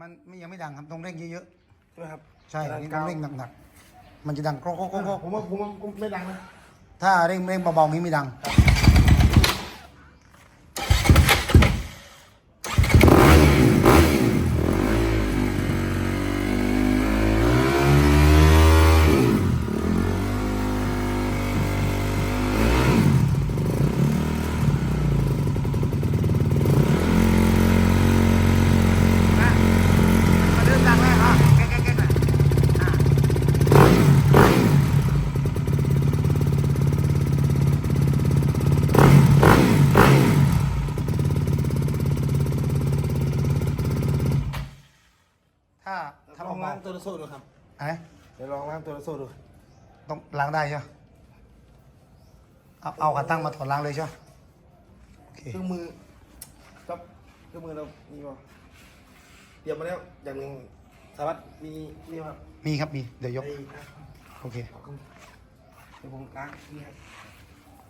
มันไม่ยังไม่ดังครับต้องเร่งเยอะๆใช่ครับใช่ต้องเร่งหนักๆมันจะดังโครกโกโกโผมว่าผมไม่ดังนะถ้าเร่งเร่งเบาๆนี้ไม่ดัง ครับ ถ้าถ้าลองเบาล้างตัวโซ่ดูครับๆเอ๊ะเดี๋ยวลองล้างตัวโซ่ดูต้องล้างได้ใช่ไหมเอาเอาขาตั้งมาถอดล้างเลยใช่ไหมโอเคเครื่องมือครับเครื่องมือเรามีป่ะเตรียมมาแล้วอย่างหนึ่งสารวัตรมีนี่ครับมีครับมีเดี๋ยวยกไอ้โอเค เดี๋ยวผมล้างนี่ครับ